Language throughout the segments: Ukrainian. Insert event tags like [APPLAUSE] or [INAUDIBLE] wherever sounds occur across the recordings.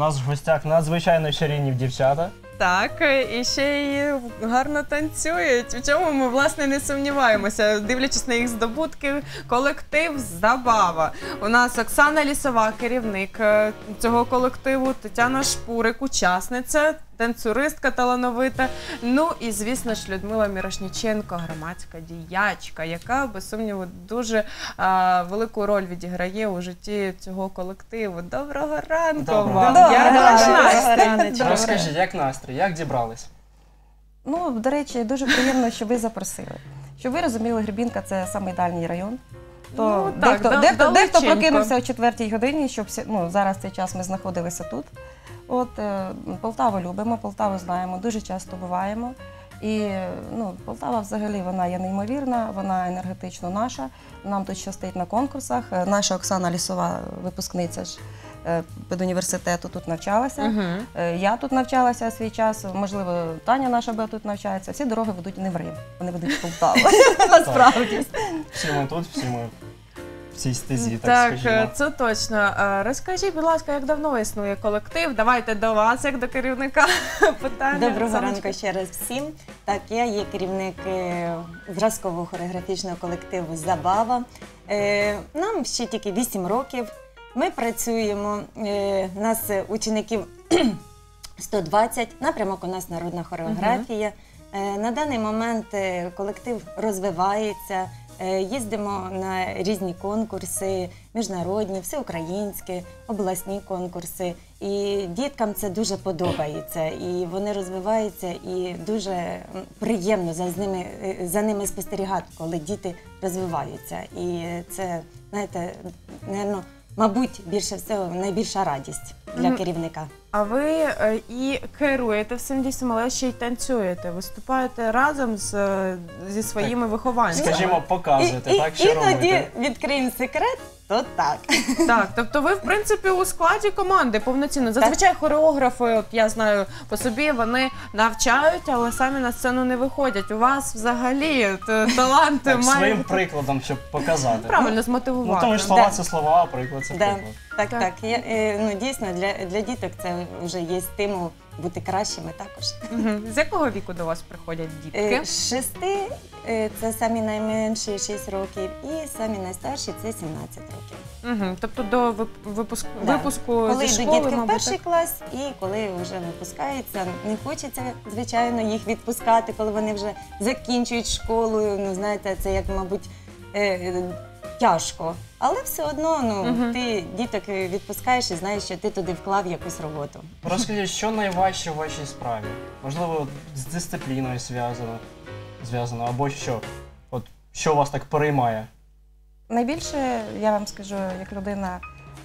нас в гостях надзвичайно чарівні дівчата. Так, і ще й гарно танцюють. У чому ми власне не сумніваємося, дивлячись на їх здобутки, колектив Забава. У нас Оксана Лісова, керівник е, цього колективу, Тетяна Шпурик, учасниця, танцюристка талановита. Ну і звісно ж Людмила Мірошніченко, громадська діячка, яка без сумніву дуже а, велику роль відіграє у житті цього колективу. Доброго ранку Доброго вам! Доброго ваш ранку. настрій? Розкажіть, як настрій, як дібрались? Ну, до речі, дуже приємно, що ви запросили. Щоб ви розуміли, Гребінка це самий дальній район. То Ну, так, дехто, да- дехто, дехто прокинувся о четвертій годині, щоб ну, зараз цей час ми знаходилися тут. От е, Полтаву любимо, Полтаву знаємо, дуже часто буваємо. І ну, Полтава взагалі вона є неймовірна, вона енергетично наша. Нам тут щастить на конкурсах. Е, Наша Оксана Лісова, випускниця ж е, педуніверситету, тут навчалася. Е, Я тут навчалася свій час, можливо, Таня наша буде тут навчається. Всі дороги ведуть не в Рим, вони ведуть в Полтаву. [LAUGHS] Насправді. Всі ми тут, всі ми в цій стезі, так, Так, скажімо. е, це точно. Е, Розкажіть, будь ласка, як давно існує колектив? Давайте до вас, як до керівника [LAUGHS] питання. Доброго ранку ще раз всім. Так, я є керівник е, зразкового хореографічного колективу Забава. Нам ще тільки 8 років. Ми працюємо. е, Нас учеників [CLEARS THROAT] 120. Напрямок у нас народна хореографія. Е, На даний момент колектив розвивається. Е, Їздимо на різні конкурси, міжнародні, всеукраїнські, обласні конкурси. І діткам це дуже подобається. І вони розвиваються, і дуже приємно за, ними, е, за ними спостерігати, коли діти розвиваються. І це, знаєте, мабуть, більше всього найбільша радість для Мгм. керівника. А ви е, і керуєте всім дійством, але ще й танцюєте. Виступаєте разом з, е, зі своїми вихованцями. Скажімо, показуєте, і, так, і, що іноді робите? відкриємо секрет, то так. Так, [LAUGHS] тобто ви в принципі у складі команди повноцінно. Зазвичай хореографи, от я знаю по собі, вони навчають, але самі на сцену не виходять. У вас взагалі т- талант Так, має своїм прикладом, щоб показати. правильно Ну, змотивувати. тому ж слова Да. це слова, а приклад це Да. приклад. Так, Так. так. Я, е, ну, дійсно, для, для діток це вже є стимул бути кращими також. Мгм. З якого віку до вас приходять дітки? Е, З шести е, це самі найменші 6 років, і самі найстарші це 17 років. Угу. Тобто до вип- випуску, Да. випуску Коли зі йдуть школи, дітки в мабуть, перший так? клас, і коли вже випускаються, не хочеться, звичайно, їх відпускати, коли вони вже закінчують школу. Ну, знаєте, це як, мабуть, е, тяжко. Але все одно ну, Мгм. ти діток відпускаєш і знаєш, що ти туди вклав якусь роботу. Розкажіть, що найважче в вашій справі? Можливо, з дисципліною зв'язано, зв'язано або що? От що вас так переймає? Найбільше я вам скажу, як людина,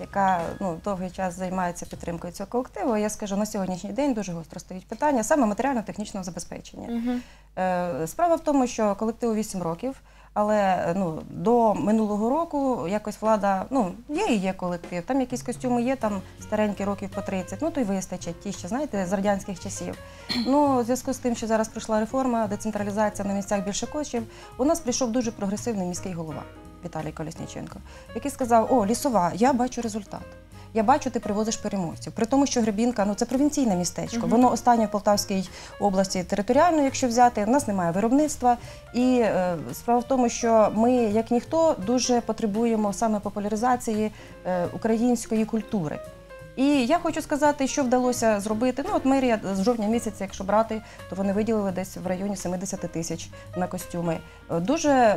яка ну, довгий час займається підтримкою цього колективу, я скажу, на сьогоднішній день дуже гостро стоїть питання саме матеріально-технічного забезпечення. Е, Справа в тому, що колективу 8 років, але е, ну, до минулого року якось влада, ну, є і є колектив, там якісь костюми є, там старенькі років по 30, ну то й вистачить, ті ще, знаєте, з радянських часів. Ну, у зв'язку з тим, що зараз пройшла реформа, децентралізація на місцях більше коштів, у нас прийшов дуже прогресивний міський голова Віталій Колісніченко, який сказав: О, лісова, я бачу результат. Я бачу, ти привозиш переможців. При тому, що Гребінка ну це провінційне містечко. Угу. Воно останнє в Полтавській області територіально, якщо взяти, в нас немає виробництва. І е, справа в тому, що ми, як ніхто, дуже потребуємо саме популяризації е, української культури. І я хочу сказати, що вдалося зробити. Ну, от мерія з жовтня місяця, якщо брати, то вони виділили десь в районі 70 тисяч на костюми. Е, Дуже е,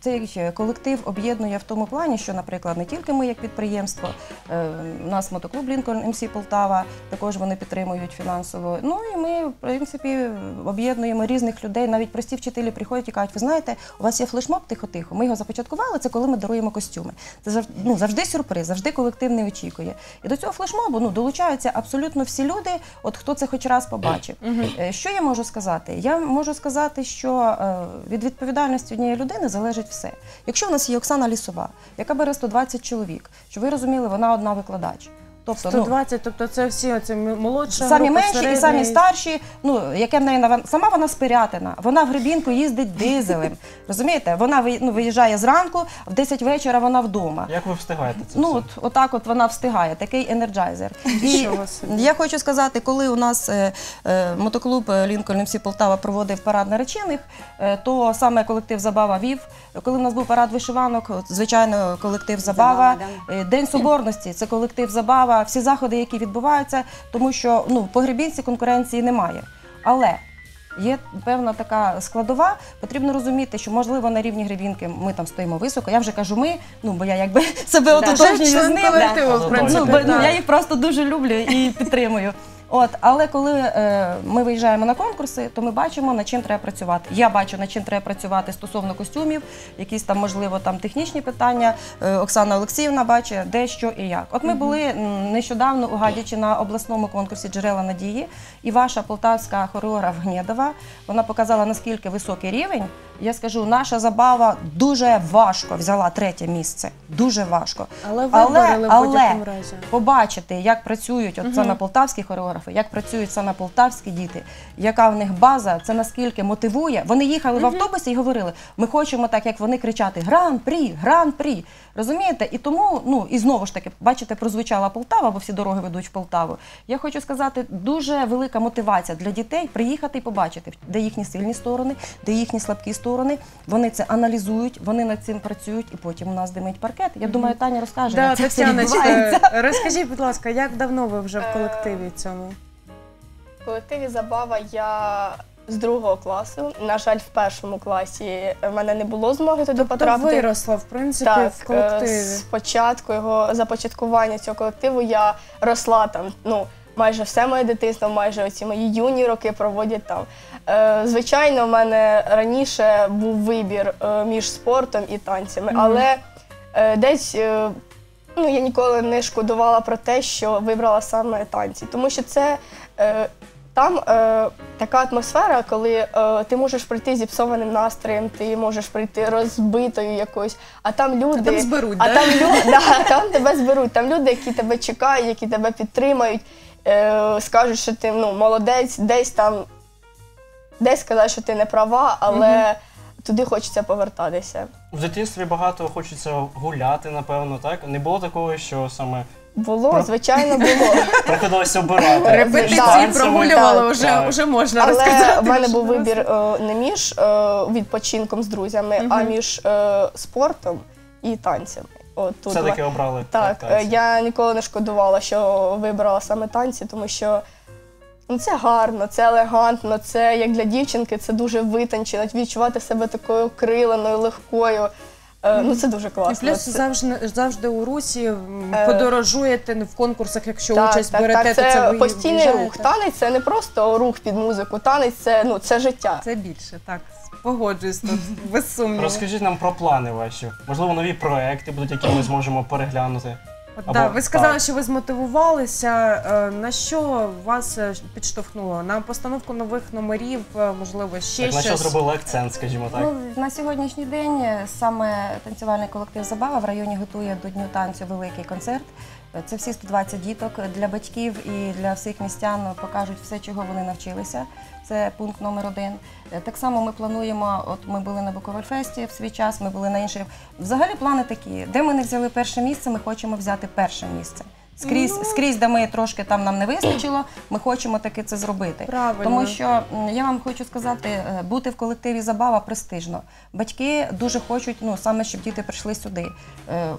цей колектив об'єднує в тому плані, що, наприклад, не тільки ми, як підприємство, е, у нас мотоклуб Лінкольн МС Полтава, також вони підтримують фінансово. Ну і ми, в принципі, об'єднуємо різних людей. Навіть прості вчителі приходять і кажуть, ви знаєте, у вас є флешмоб тихо-тихо. Ми його започаткували. Це коли ми даруємо костюми. Це ну, завжди сюрприз, завжди колектив не очікує. І до цього флешмобу ну, долучаються абсолютно всі люди, от хто це хоч раз побачив. Е, Що я можу сказати? Я можу сказати, що е, від відповідальності однієї людини залежить все. Якщо в нас є Оксана Лісова, яка бере 120 чоловік, що ви розуміли, вона одна викладач. Тобто, ну, 120, тобто це всі оце м- молодша самі група, менші і самі старші. Ну яке в неї сама вона спирятина. Вона в гребінку їздить дизелем. Розумієте? Вона ви- ну, виїжджає зранку, в 10 вечора вона вдома. Як ви встигаєте це? Ну все? от отак, от вона встигає, такий енерджайзер. І Нічого собі. я хочу сказати, коли у нас е, е, мотоклуб е, Лінкольн МС Полтава проводив парад наречених, е, то саме колектив Забава вів. Коли у нас був парад вишиванок, от, звичайно, колектив Забава. Забава, Е, День соборності це колектив Забава, всі заходи, які відбуваються, тому що ну, по гребінці конкуренції немає. Але є певна така складова. Потрібно розуміти, що можливо на рівні гребінки ми там стоїмо високо. Я вже кажу ми, ну бо я якби [LAUGHS] себе Да. ототожнюю з ними. Да. Ну, бо, ну, я їх просто дуже люблю і підтримую. От, але коли е, ми виїжджаємо на конкурси, то ми бачимо, над чим треба працювати. Я бачу, над чим треба працювати стосовно костюмів, якісь там, можливо, там технічні питання. Е, Оксана Олексіївна бачить, де що і як. От ми були нещодавно у Гадячі на обласному конкурсі Джерела надії, і ваша полтавська хореограф Гнєдова вона показала наскільки високий рівень. Я скажу, наша забава дуже важко взяла третє місце. Дуже важко. Але Але- виборили в будь-якому разі. побачити, як працюють от саме полтавські хореографи, як працюють саме полтавські діти, яка в них база, це наскільки мотивує. Вони їхали в автобусі і говорили: ми хочемо так, як вони кричати: Гран-прі, гран-прі. Розумієте? І тому, ну і знову ж таки, бачите, прозвучала Полтава, бо всі дороги ведуть в Полтаву. Я хочу сказати, дуже велика мотивація для дітей приїхати і побачити, де їхні сильні сторони, де їхні слабкі сторони. Вони це аналізують, вони над цим працюють, і потім у нас димить паркет. Я думаю, Таня розкаже. Да, як це все Тетяночка, відбувається. [LAUGHS] розкажіть, будь ласка, як давно ви вже в колективі цьому? В колективі Забава я з другого класу. На жаль, в першому класі в мене не було змоги туди Тобто потрапити. виросла, в принципі, Так, в колективі. е, з початку його започаткування цього колективу я росла там. Ну, майже все моє дитинство, майже оці мої юні роки проводять там. Е, звичайно, в мене раніше був вибір е, між спортом і танцями, але е, десь. Ну, я ніколи не шкодувала про те, що вибрала саме танці, тому що це там е, така атмосфера, коли е, ти можеш прийти зіпсованим настроєм, ти можеш прийти розбитою якоюсь, а там люди. там зберуть, а да? там, лю, да, там тебе зберуть, там люди, які тебе чекають, які тебе підтримають, е, скажуть, що ти ну, молодець, десь там, десь сказати, що ти не права, але туди хочеться повертатися. В дитинстві багато хочеться гуляти, напевно, так? Не було такого, що саме Було, Про- звичайно, було. [LAUGHS] приходилось обирати. Репетиції прогулювала, вже, так. вже можна Але розказати. в мене був вибір е, не між е, відпочинком з друзями, а між е, спортом і танцями. От тут Все-таки обрали. Так, танці. е, я ніколи не шкодувала, що вибрала саме танці, тому що ну, це гарно, це елегантно, це як для дівчинки, це дуже витончено, відчувати себе такою криленою, легкою. Е, Ну, це дуже І класно. плюс Це- завжди, завжди у Русі м, Е, подорожуєте в конкурсах, якщо так, участь так, берете, так, то це, це ви постійний виїжджаєте. рух. Танець це не просто рух під музику, танець це, ну, це життя. Це більше, так. Погоджуюсь тут, без сумніву. Розкажіть нам про плани ваші. Можливо, нові проекти будуть, які ми зможемо переглянути. От, Або- да, ви сказали, так. що ви змотивувалися. Е, На що вас е, підштовхнуло? На постановку нових номерів, е, можливо, ще Так, на що зробили акцент, скажімо так. Ну, на сьогоднішній день саме танцювальний колектив Забава в районі готує до Дню танцю великий концерт. Це всі 120 діток для батьків і для всіх містян покажуть все, чого вони навчилися. Це пункт номер один. Так само ми плануємо. От ми були на Буковельфесті в свій час, ми були на інших. Взагалі плани такі, де ми не взяли перше місце, ми хочемо взяти перше місце. Скрізь, скрізь, де ми трошки там нам не вистачило, ми хочемо таки це зробити. Правильно. Тому що м, я вам хочу сказати, е, бути в колективі забава престижно. Батьки дуже хочуть, ну саме щоб діти прийшли сюди. Е,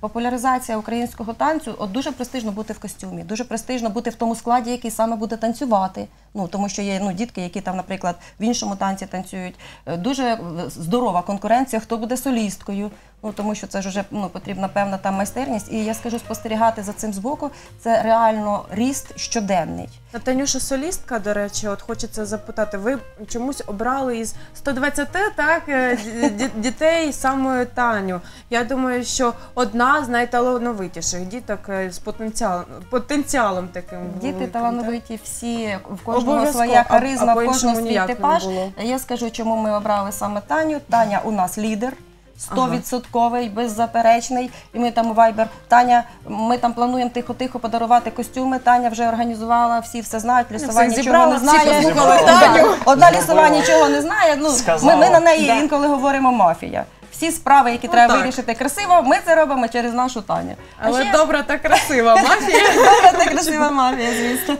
Популяризація українського танцю, от дуже престижно бути в костюмі, дуже престижно бути в тому складі, який саме буде танцювати. Ну тому що є ну дітки, які там, наприклад, в іншому танці танцюють. Е, Дуже е, здорова конкуренція, хто буде солісткою. Ну тому що це ж вже ну потрібна певна там майстерність. І я скажу, спостерігати за цим збоку це реально ріст щоденний. А Танюша солістка, до речі, от хочеться запитати, ви чомусь обрали із 120 так, е, ді- ді- дітей саме Таню. Я думаю, що одна з найталановитіших діток е, з потенціалом, потенціалом таким. Діти великим, талановиті всі, в кожного своя харизма, в кожного свій типаж. Я скажу, чому ми обрали саме Таню. Таня у нас лідер. Стовідсотковий, беззаперечний. І ми там у Viber, Таня, ми там плануємо тихо-тихо подарувати костюми. Таня вже організувала, всі все знають, лісова нічого зібрала, не знає. [LAUGHS] Таню. Одна лісова нічого не знає. Ну, ми, ми на неї Да. інколи говоримо мафія. Всі справи, які треба так. вирішити красиво, ми це робимо через нашу Таню. Але ще добра та красива [LAUGHS] мафія. добра та красива мафія, звісно.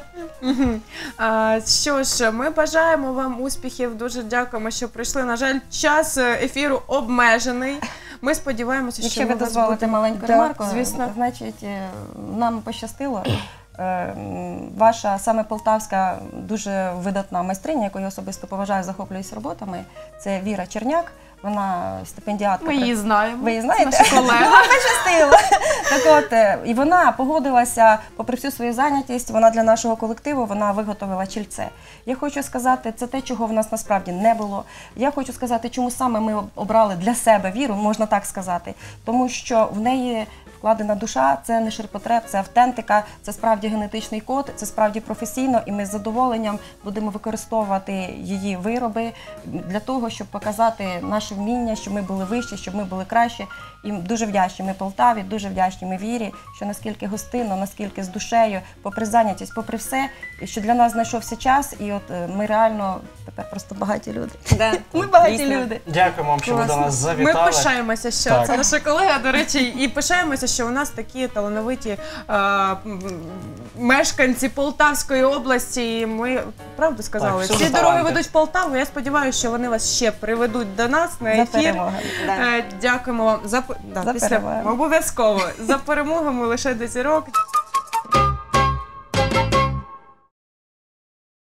А, що ж, ми бажаємо вам успіхів. Дуже дякуємо, що прийшли. На жаль, час е, ефіру обмежений. Ми сподіваємося, що Якщо ви вас дозволите будемо- маленьку Да, ремарку, звісно. значить, е, нам пощастило. Е, Ваша саме полтавська дуже видатна майстриня, яку я особисто поважаю, захоплююсь роботами. Це Віра Черняк. Вона стипендіатка. Ми її знаємо. Ви її знаєте? Це наша колега. [LAUGHS] Так от, е, і вона погодилася, попри всю свою зайнятість, вона для нашого колективу вона виготовила чільце. Я хочу сказати, це те, чого в нас насправді не було. Я хочу сказати, чому саме ми обрали для себе віру, можна так сказати, тому що в неї. Вкладена душа це не ширпотреб, це автентика, це справді генетичний код, це справді професійно, і ми з задоволенням будемо використовувати її вироби для того, щоб показати наше вміння, щоб ми були вищі, щоб ми були кращі. І дуже вдячні ми Полтаві, дуже вдячні ми вірі, що наскільки гостинно, наскільки з душею, попри зайнятість, попри все, що для нас знайшовся час, і от е, ми реально тепер просто багаті люди. Да, [LAUGHS] Ми багаті дійсно. люди. Дякуємо вам, що ви до нас завітали. Ми пишаємося, що Так. це наша колега, до речі, і пишаємося, що у нас такі талановиті е, мешканці Полтавської області. І Ми правду сказали, Так, всі дороги таланти. ведуть в Полтаву. Я сподіваюся, що вони вас ще приведуть до нас на За ефір. перемогами. Да. Е, Дякуємо вам за, п- да, За після перемогу. обов'язково за перемогами лише до зірок.